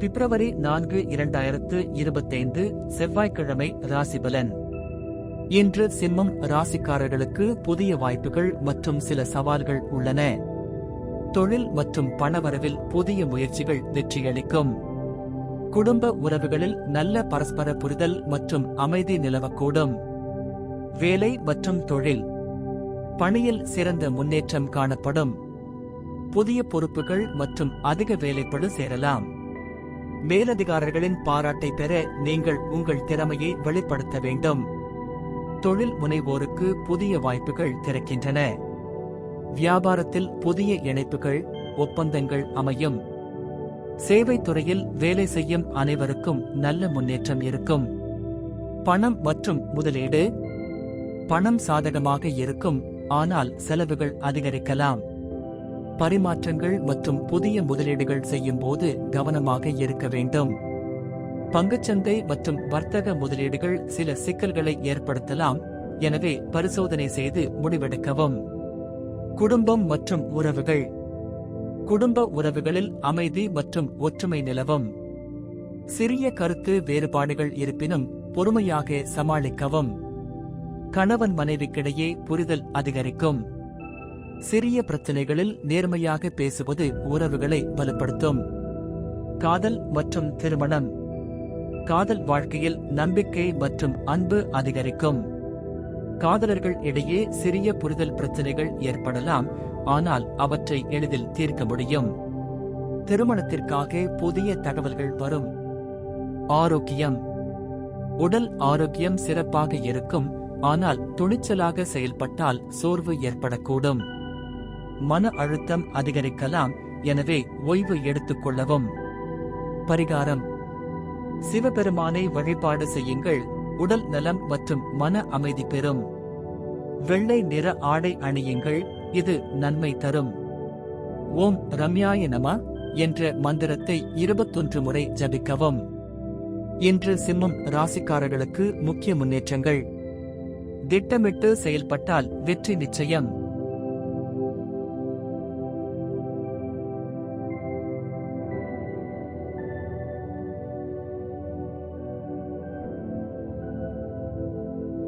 பிப்ரவரி நான்கு இரண்டாயிரத்து இருபத்தைந்து செவ்வாய்க்கிழமை ராசிபலன் இன்று சிம்மம் ராசிக்காரர்களுக்கு புதிய வாய்ப்புகள் மற்றும் சில சவால்கள் உள்ளன. தொழில் மற்றும் பணவரவில் புதிய முயற்சிகள் வெற்றியளிக்கும். குடும்ப உறவுகளில் நல்ல பரஸ்பர புரிதல் மற்றும் அமைதி நிலவக்கூடும். வேலை மற்றும் தொழில். பணியில் சிறந்த முன்னேற்றம் காணப்படும். புதிய பொறுப்புகள் மற்றும் அதிக வேலைப்படு சேரலாம். மேலதிகாரிகளின் பாராட்டை பெற நீங்கள் உங்கள் திறமையை வெளிப்படுத்த வேண்டும். தொழில் முனைவோருக்கு புதிய வாய்ப்புகள் திறக்கின்றன. வியாபாரத்தில் புதிய இணைப்புகள் ஒப்பந்தங்கள் அமையும். சேவைத் துறையில் வேலை செய்யும் அனைவருக்கும் நல்ல முன்னேற்றம் இருக்கும். பணம் மற்றும் முதலீடு பணம் சாதகமாக இருக்கும் ஆனால் செலவுகள் அதிகரிக்கலாம். பரிமாற்றங்கள் மற்றும் புதிய முதலீடுகள் செய்யும் போது கவனமாக இருக்க வேண்டும். பங்குச்சந்தை மற்றும் வர்த்தக முதலீடுகள் சில சிக்கல்களை ஏற்படுத்தலாம். எனவே பரிசோதனை செய்து முடிவெடுக்கவும். குடும்பம் மற்றும் உறவுகள். குடும்ப உறவுகளில் அமைதி மற்றும் ஒற்றுமை நிலவும். சிறிய கருத்து வேறுபாடுகள் இருப்பினும் பொறுமையாக சமாளிக்கவும். கணவன் மனைவிக்கிடையே புரிதல் அதிகரிக்கும். சிறிய பிரச்சனைகளில் நேர்மையாக பேசுவது உறவுகளை வலுப்படுத்தும் காதல் மற்றும் திருமணம். காதல் வாழ்க்கையில் நம்பிக்கை மற்றும் அன்பு அதிகரிக்கும். காதலர்கள் இடையே சிறிய புரிதல் பிரச்சனைகள் ஏற்படலாம் ஆனால் அவற்றை எளிதில் தீர்க்க முடியும். திருமணத்திற்காக புதிய தகவல்கள் வரும். ஆரோக்கியம். உடல் ஆரோக்கியம் சிறப்பாக இருக்கும் ஆனால் துணிச்சலாக செயல்பட்டால் சோர்வு ஏற்படக்கூடும். மன அழுத்தம் அதிகரிக்கலாம். எனவே ஓய்வு எடுத்துக் கொள்ளவும். பரிகாரம். சிவபெருமானை வழிபாடு செய்யுங்கள். உடல் நலம் மற்றும் மன அமைதி பெறும். வெள்ளை நிற ஆடை அணியுங்கள். இது நன்மை தரும். ஓம் ரம்யாய நம என்ற மந்திரத்தை இருபத்தொன்று முறை ஜபிக்கவும். இன்று சிம்மம் ராசிக்காரர்களுக்கு முக்கிய முன்னேற்றங்கள். திட்டமிட்டு செயல்பட்டால் வெற்றி நிச்சயம்.